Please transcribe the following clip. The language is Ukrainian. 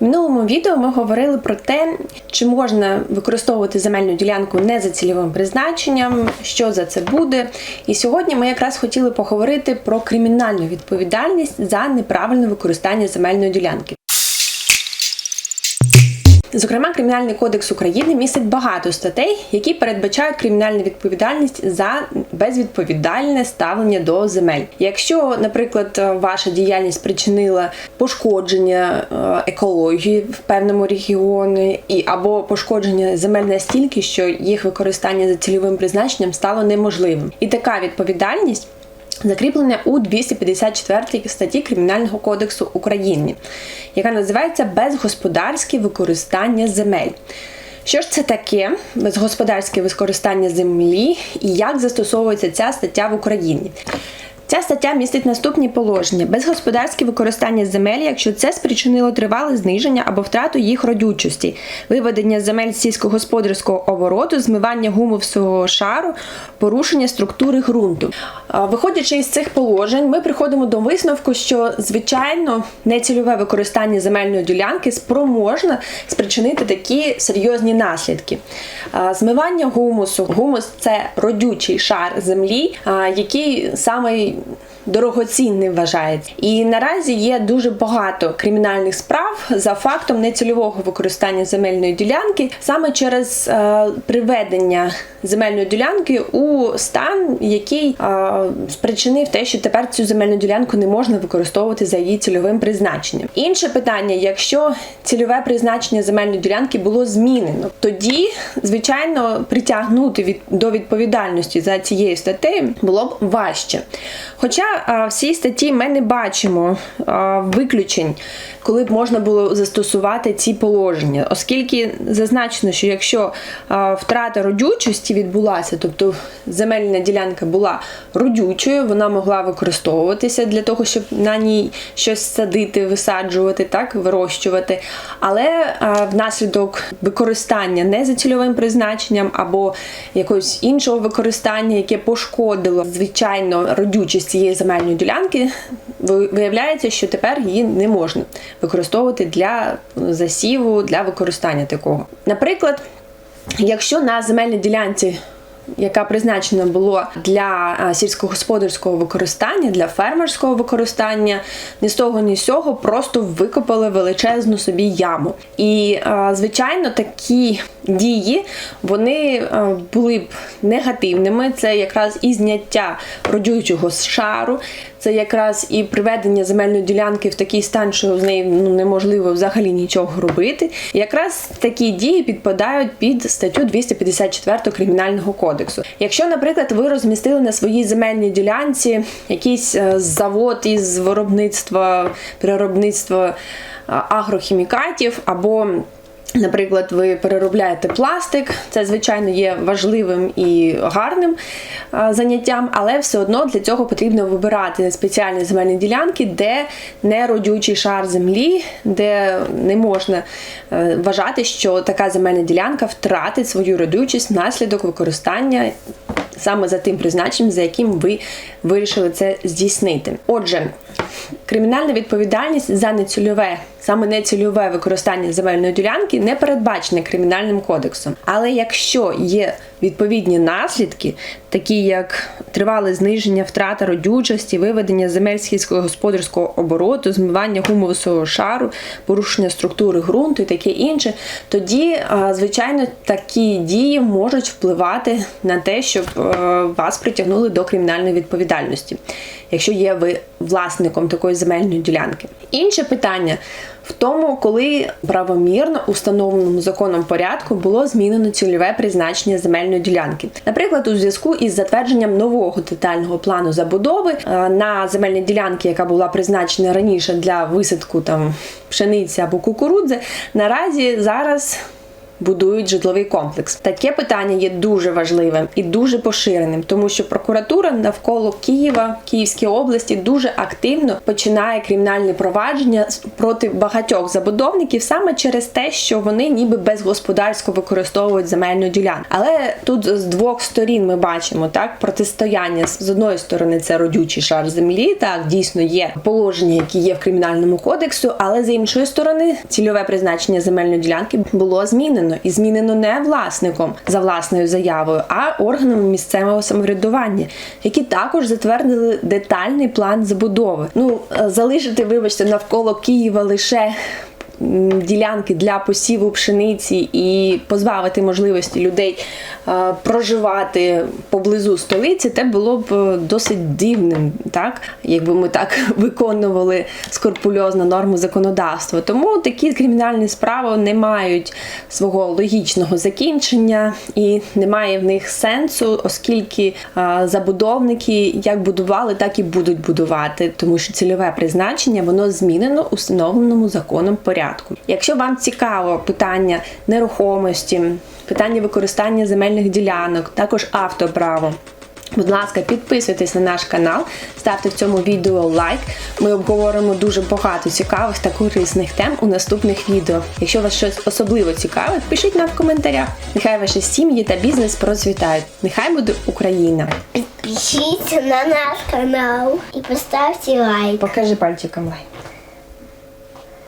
В минулому відео ми говорили про те, чи можна використовувати земельну ділянку не за цільовим призначенням, що за це буде. І сьогодні ми якраз хотіли поговорити про кримінальну відповідальність за неправильне використання земельної ділянки. Зокрема, Кримінальний кодекс України містить багато статей, які передбачають кримінальну відповідальність за безвідповідальне ставлення до земель. Якщо, наприклад, ваша діяльність спричинила пошкодження е, екології в певному регіоні, і або пошкодження земель настільки, що їх використання за цільовим призначенням стало неможливим, і така відповідальність. Закріплення у 254 статті Кримінального кодексу України, яка називається безгосподарське використання земель. Що ж це таке безгосподарське використання землі і як застосовується ця стаття в Україні? Ця стаття містить наступні положення: безгосподарське використання земель, якщо це спричинило тривале зниження або втрату їх родючості, виведення земель сільськогосподарського обороту, змивання гумового шару, порушення структури ґрунту. Виходячи із цих положень, ми приходимо до висновку, що звичайно нецільове використання земельної ділянки спроможне спричинити такі серйозні наслідки. Змивання гумусу. Гумус це родючий шар землі, який саме Green. Дорогоцінним вважається. І наразі є дуже багато кримінальних справ за фактом нецільового використання земельної ділянки саме через е, приведення земельної ділянки у стан, який е, спричинив те, що тепер цю земельну ділянку не можна використовувати за її цільовим призначенням. Інше питання: якщо цільове призначення земельної ділянки було змінено, тоді звичайно притягнути від до відповідальності за цією статтею було б важче. Хоча в цій статті ми не бачимо виключень, коли б можна було застосувати ці положення, оскільки зазначено, що якщо втрата родючості відбулася, тобто земельна ділянка була родючою, вона могла використовуватися для того, щоб на ній щось садити, висаджувати, так, вирощувати. Але внаслідок використання не за цільовим призначенням або якогось іншого використання, яке пошкодило звичайно родючість цієї земельної ділянки, виявляється, що тепер її не можна використовувати для засіву, для використання такого. Наприклад, якщо на земельній ділянці яка призначена була для сільськогосподарського використання, для фермерського використання, ні з того, ні з цього просто викопали величезну собі яму. І, звичайно, такі дії вони були б негативними. Це якраз і зняття родючого шару, це якраз і приведення земельної ділянки в такий стан, що з нею ну, неможливо взагалі нічого робити. Якраз такі дії підпадають під статтю 254 кримінального кодексу. Якщо, наприклад, ви розмістили на своїй земельній ділянці якийсь е, завод із виробництва, переробництва агрохімікатів або Наприклад, ви переробляєте пластик, це, звичайно, є важливим і гарним заняттям, але все одно для цього потрібно вибирати спеціальні земельні ділянки, де не родючий шар землі, де не можна е, вважати, що така земельна ділянка втратить свою родючість внаслідок використання саме за тим призначенням, за яким ви вирішили це здійснити. Отже, кримінальна відповідальність за нецільове, саме нецільове використання земельної ділянки не передбачене кримінальним кодексом. Але якщо є відповідні наслідки, такі як тривале зниження втрата родючості, виведення земель сільськогосподарського обороту, змивання гумового шару, порушення структури ґрунту і таке інше, тоді, звичайно, такі дії можуть впливати на те, щоб е, вас притягнули до кримінальної відповідальності, якщо є ви власником такої земельної ділянки. Інше питання в тому, коли правомірно установленому законом порядку було змінено цільове призначення земельної ділянки. Наприклад, у зв'язку із затвердженням нового детального плану забудови е, на земельній ділянці, яка була призначена раніше для висадку там пшениці або кукурудзи, наразі зараз будують житловий комплекс. Таке питання є дуже важливим і дуже поширеним, тому що прокуратура навколо Києва, Київської області дуже активно починає кримінальні провадження проти багатьох забудовників саме через те, що вони ніби безгосподарсько використовують земельну ділянку. Але тут з двох сторін ми бачимо так протистояння з одної сторони це родючий шар землі. Так дійсно є положення, які є в кримінальному кодексу, але з іншої сторони цільове призначення земельної ділянки було змінено і змінено не власником за власною заявою, а органами місцевого самоврядування, які також затвердили детальний план забудови. Ну е, залишити, вибачте, навколо Києва лише ділянки для посіву пшениці і позбавити можливості людей е, проживати поблизу столиці, те було б е, досить дивним, так? Якби ми так виконували скрупульозно норму законодавства. Тому такі кримінальні справи не мають свого логічного закінчення і немає в них сенсу, оскільки е, забудовники як будували, так і будуть будувати, тому що цільове призначення воно змінено у встановленому законом порядку. Якщо вам цікаво питання нерухомості, питання використання земельних ділянок, також автоправо. Будь ласка, підписуйтесь на наш канал, ставте в цьому відео лайк. Ми обговоримо дуже багато цікавих та корисних тем у наступних відео. Якщо вас щось особливо цікаве, пишіть нам в коментарях. Нехай ваші сім'ї та бізнес процвітають. Нехай буде Україна. Підпишіться на наш канал і поставте лайк. Покажи пальчиком лайк.